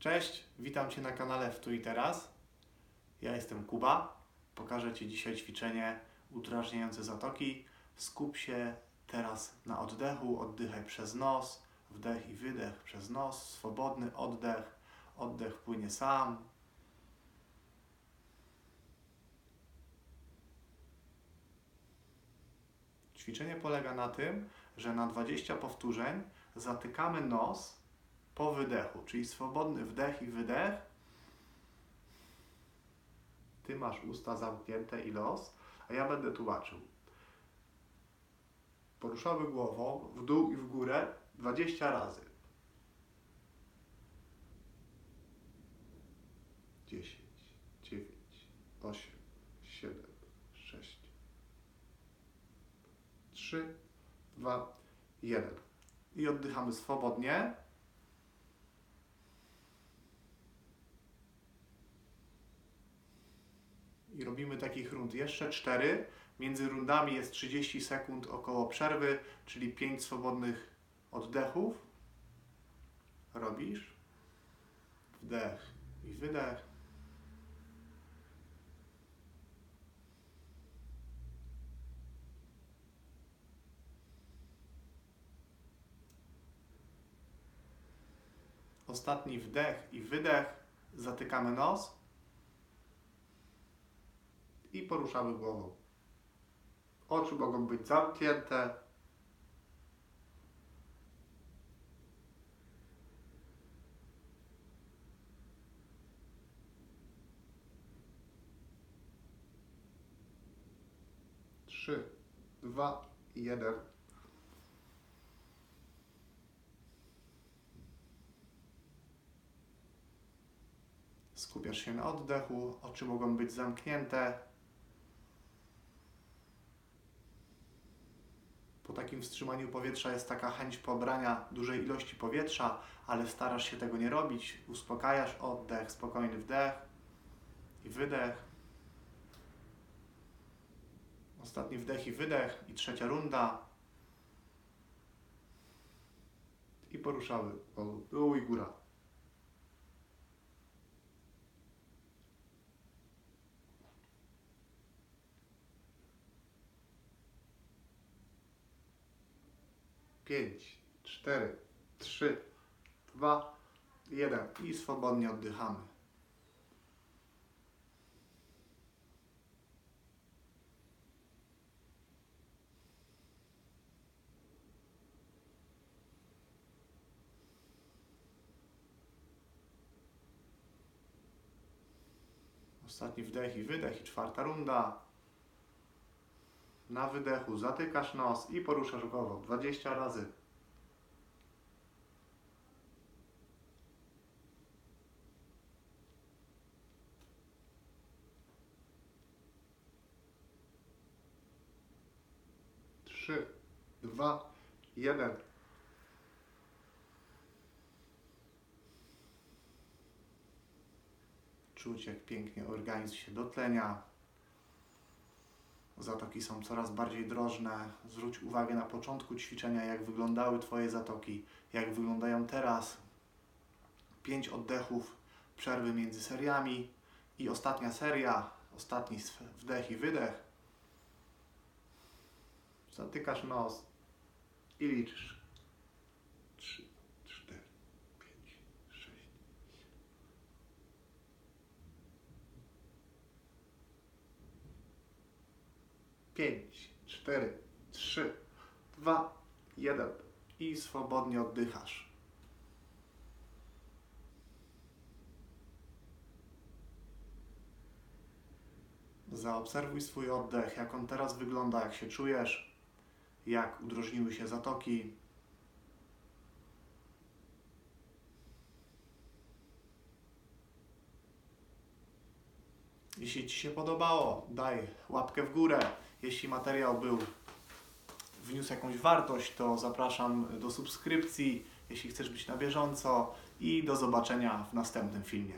Cześć, witam Cię na kanale W Tu i Teraz. Ja jestem Kuba. Pokażę Ci dzisiaj ćwiczenie udrażniające zatoki. Skup się teraz na oddechu, oddychaj przez nos, wdech i wydech przez nos, swobodny oddech, oddech płynie sam. Ćwiczenie polega na tym, że na 20 powtórzeń zatykamy nos po wydechu, czyli swobodny wdech i wydech. Ty masz usta zamknięte i nos, a ja będę tłumaczył. Poruszamy głową w dół i w górę 20 razy. 10, 9, 8, 7, 6, 3, 2, 1. I oddychamy swobodnie. Robimy takich rund jeszcze 4. Między rundami jest 30 sekund około przerwy, czyli 5 swobodnych oddechów. Robisz. Wdech i wydech. Ostatni wdech i wydech. Zatykamy nos i poruszamy głową. Oczy mogą być zamknięte. Trzy, dwa, jeden. Skupiasz się na oddechu, oczy mogą być zamknięte. Po takim wstrzymaniu powietrza jest taka chęć pobrania dużej ilości powietrza, ale starasz się tego nie robić. Uspokajasz oddech, spokojny wdech i wydech. Ostatni wdech i wydech i trzecia runda. I poruszamy dół i góra. Pięć, cztery, trzy, dwa, jeden i swobodnie oddychamy. Ostatni wdech i wydech i czwarta runda. Na wydechu zatykasz nos i poruszasz głową 20 razy. Trzy, dwa, jeden. Czuć jak pięknie organizm się dotlenia. Zatoki są coraz bardziej drożne. Zwróć uwagę na początku ćwiczenia, jak wyglądały Twoje zatoki, jak wyglądają teraz. Pięć oddechów, przerwy między seriami i ostatnia seria, ostatni wdech i wydech. Zatykasz nos i liczysz. 5, 4, 3, 2, 1 i swobodnie oddychasz. Zaobserwuj swój oddech, jak on teraz wygląda, jak się czujesz, jak udrożniły się zatoki. Jeśli Ci się podobało, daj łapkę w górę. Jeśli materiał był wniósł jakąś wartość, to zapraszam do subskrypcji, jeśli chcesz być na bieżąco i do zobaczenia w następnym filmie.